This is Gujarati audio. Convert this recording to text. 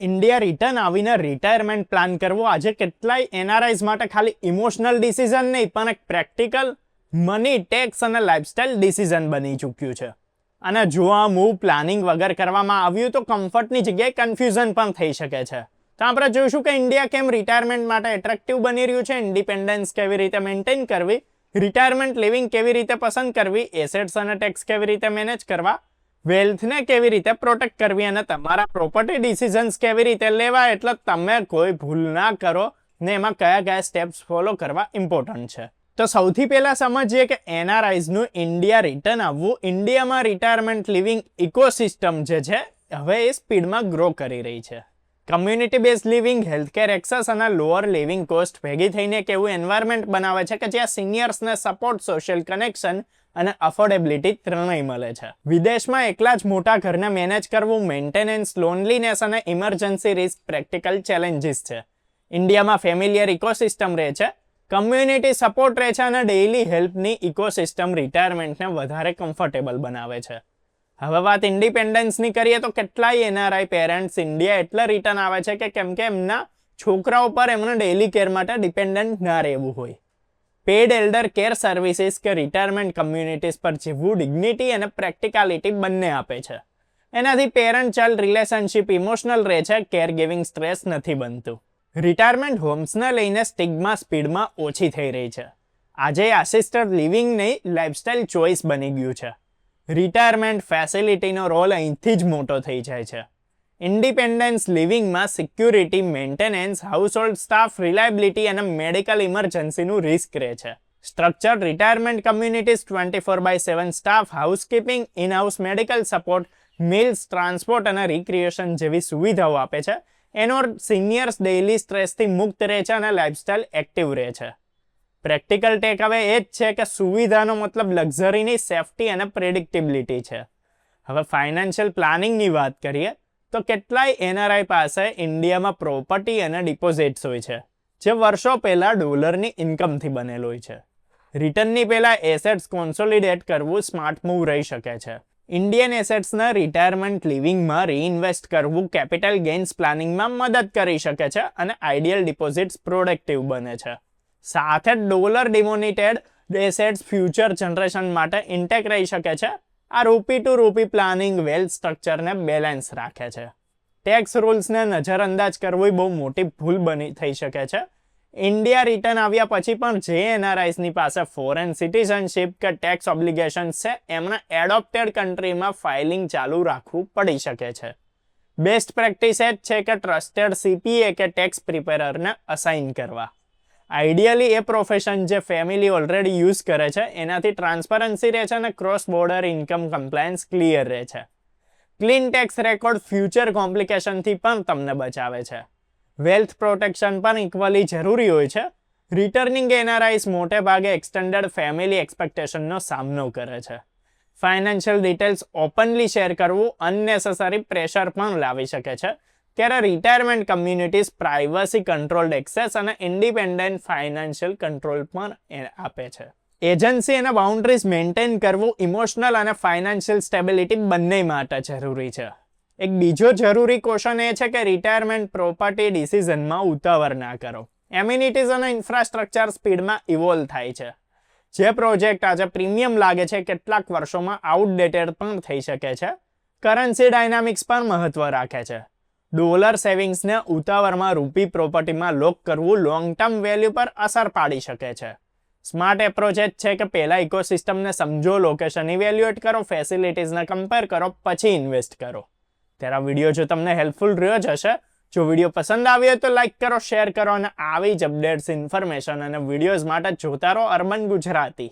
ઇન્ડિયા રિટર્ન આવીને રિટાયરમેન્ટ પ્લાન કરવો. આજે કેટલાય એનઆરઆઈઝ માટે ખાલી ઇમોશનલ ડિસિઝન નહીં, પણ એક પ્રેક્ટિકલ મની ટેક્સ અને લાઇફસ્ટાઇલ ડિસિઝન બની ચૂક્યું છે. અને જો આ મૂવ પ્લાનિંગ વગર કરવામાં આવ્યું તો કમ્ફર્ટની જગ્યાએ કન્ફ્યુઝન પણ થઈ શકે છે. તો આપણે જોઈશું કે ઇન્ડિયા કેમ રિટાયરમેન્ટ માટે એટ્રેક્ટિવ બની રહ્યું છે ઇન્ડિપેન્ડન્સ કેવી રીતે મેન્ટેન કરવી રિટાયરમેન્ટ લિવિંગ કેવી રીતે પસંદ કરવી એસેટ્સ અને ટેક્સ કેવી રીતે મેનેજ કરવા વેલ્થને કેવી રીતે પ્રોટેક્ટ કરવી અને તમારા પ્રોપર્ટી ડિસિઝન્સ કેવી રીતે લેવા એટલે તમે કોઈ ભૂલ ના કરો ને એમાં કયા કયા સ્ટેપ્સ ફોલો કરવા ઇમ્પોર્ટન્ટ છે. તો સૌથી પહેલાં સમજીએ કે એનઆરઆઈઝનું ઇન્ડિયા રિટર્ન આવવું ઇન્ડિયામાં રિટાયરમેન્ટ લિવિંગ ઇકોસિસ્ટમ જે છે, હવે એ સ્પીડમાં ગ્રો કરી રહી છે. Community base living healthcare access અને લોઅર લિવિંગ કોસ્ટ ભેગી થઈને એક એવું એન્વાયરમેન્ટ બનાવે છે કે જ્યાં સિનિયર્સને સપોર્ટ સોશિયલ કનેક્શન અને અફોર્ડેબિલિટી ત્રણેય મળે છે. વિદેશમાં એકલા જ મોટા ઘરને મેનેજ કરવું મેન્ટેનન્સ લોનલીનેસ અને ઇમરજન્સી રિસ્ક પ્રેક્ટિકલ ચેલેન્જીસ છે. ઇન્ડિયામાં ફેમિલિયર ઇકોસિસ્ટમ રહે છે કમ્યુનિટી સપોર્ટ રહે છે અને ડેઇલી હેલ્પની ઇકોસિસ્ટમ રિટાયરમેન્ટને વધારે કમ્ફર્ટેબલ બનાવે છે. હવે વાત ઇન્ડિપેન્ડન્સની કરીએ તો કેટલાય એનઆરઆઈ પેરેન્ટ્સ ઇન્ડિયા એટલે રિટર્ન આવે છે કે કેમ કે એમના છોકરાઓ પર એમને ડેઇલી કેર માટે ડિપેન્ડન્ટ ના રહેવું હોય. પેડ એલ્ડર કેર સર્વિસીસ કે રિટાયરમેન્ટ કમ્યુનિટીઝ પર જીવવું ડિગ્નિટી અને પ્રેક્ટિકાલિટી બંને આપે છે. એનાથી પેરેન્ટ ચાઇલ્ડ રિલેશનશિપ ઇમોશનલ રહે છે કેર ગિવિંગ સ્ટ્રેસ નથી બનતું. રિટાયરમેન્ટ હોમ્સને લઈને સ્ટિગ્મા સ્પીડમાં ઓછી થઈ રહી છે. આજે આસિસ્ટેડ લિવિંગ નહીં લાઇફસ્ટાઇલ ચોઇસ બની ગયું છે. રિટાયરમેન્ટ ફેસિલિટીનો રોલ અહીંથી જ મોટો થઈ જાય છે. Independence લિવિંગમાં security maintenance household staff reliability અને મેડિકલ ઇમરજન્સીનું રિસ્ક રહે છે. Structure retirement communities twenty four by seven staff housekeeping in house medical support meals transport અને રિક્રિએશન જેવી સુવિધાઓ આપે છે. એનો સિનિયર્સ ડેઇલી સ્ટ્રેસથી મુક્ત રહે છે અને લાઇફસ્ટાઇલ એક્ટિવ રહે છે. પ્રેક્ટિકલ ટેક હવે એ જ છે કે સુવિધાનો મતલબ લક્ઝરીની સેફટી અને પ્રેડિક્ટેબિલિટી છે. હવે ફાઇનાન્શિયલ પ્લાનિંગની વાત કરીએ. તો કેટલાય એનઆરઆઈ પાસે ઇન્ડિયામાં પ્રોપર્ટી અને ડિપોઝિટ્સ હોય છે, જે વર્ષો પહેલાં ડોલરની ઇન્કમથી બનેલ હોય છે. રિટર્નની પહેલાં એસેટ્સ કોન્સોલિડેટ કરવું સ્માર્ટ મૂવ રહી શકે છે. ઇન્ડિયન એસેટ્સના રિટાયરમેન્ટ લિવિંગમાં રીઇન્વેસ્ટ કરવું કેપિટલ ગેઇન્સ પ્લાનિંગમાં મદદ કરી શકે છે અને આઈડિયલ ડિપોઝિટ્સ પ્રોડક્ટિવ બને છે. સાથે dollar denominated assets future generation માટે ઇન્ટેક રહી શકે છે આ રૂપી ટુ રૂપી પ્લાનિંગ વેલ્થ સ્ટ્રક્ચરને બેલેન્સ રાખે છે. ટેક્સ રૂલ્સને નજરઅંદાજ કરવું બહુ મોટી ભૂલ બની, થઈ શકે છે. ઇન્ડિયા રિટર્ન આવ્યા પછી પણ જે એનઆરઆઈસની પાસે ફોરેન સિટીઝનશીપ કે ટેક્સ ઓબ્લિગેશન્સ છે એમણે એડોપ્ટેડ કન્ટ્રીમાં ફાઇલિંગ ચાલુ રાખવું પડી શકે છે. બેસ્ટ પ્રેક્ટિસ એ જ છે કે ટ્રસ્ટેડ સીપીએ કે ટેક્સ પ્રિપેરરને અસાઇન કરવા. આઈડિયલી એ પ્રોફેશન જે ફેમિલી ઓલરેડી યુઝ કરે છે, એનાથી ટ્રાન્સપરન્સી રહે છે અને cross border income compliance clear રહે છે. ક્લીન ટેક્સ રેકોર્ડ ફ્યુચર કોમ્પ્લિકેશનથી પણ તમને બચાવે છે. વેલ્થ પ્રોટેક્શન પણ ઇક્વલી જરૂરી હોય છે. રિટર્નિંગ એનઆરઆઈસ મોટે ભાગે એક્સટેન્ડેડ ફેમિલી એક્સપેક્ટેશનનો સામનો કરે છે. ફાઇનાન્શિયલ ડિટેલ્સ ઓપનલી શેર કરવું અનનેસેસરી પ્રેશર પણ લાવી શકે છે. ત્યારે retirement communities privacy controlled access અને ઇન્ડિપેન્ડન્ટ ફાઇનાન્શિયલ કંટ્રોલ પણ આપે છે. એજન્સી અને બાઉન્ડ્રીઝ મેન્ટેન કરવું ઇમોશનલ અને ફાઇનાન્શિયલ સ્ટેબિલિટી બંને માટે જરૂરી છે. એક બીજો જરૂરી ક્વેશ્ચન એ છે કે રિટાયરમેન્ટ પ્રોપર્ટી ડિસિઝનમાં ઉતાવળ ના કરો. એમ્યુનિટીઝ અને ઇન્ફ્રાસ્ટ્રક્ચર સ્પીડમાં ઇવોલ્વ થાય છે. જે પ્રોજેક્ટ આજે પ્રીમિયમ લાગે છે, કેટલાક વર્ષોમાં આઉટડેટેડ પણ થઈ શકે છે. કરન્સી ડાયનામિક્સ પણ મહત્વ રાખે છે. ડોલર સેવિંગ્સને ઉતાવળમાં રૂપી પ્રોપર્ટીમાં લોક કરવું લોંગ ટર્મ વેલ્યુ પર અસર પાડી શકે છે. સ્માર્ટ એપ્રોચ જ છે કે પહેલાં ઇકોસિસ્ટમને સમજો લોકેશન ઇવેલ્યુએટ કરો ફેસિલિટીઝને કમ્પેર કરો, પછી ઇન્વેસ્ટ કરો. ત્યારે વીડિયો જો તમને હેલ્પફુલ રહ્યો જ હશે, જો વીડિયો પસંદ આવ્યો તો લાઈક કરો શેર કરો અને આવી જ અપડેટ્સ ઇન્ફોર્મેશન અને વિડીયોઝ માટે જોતા રહો અર્બન ગુજરાતી.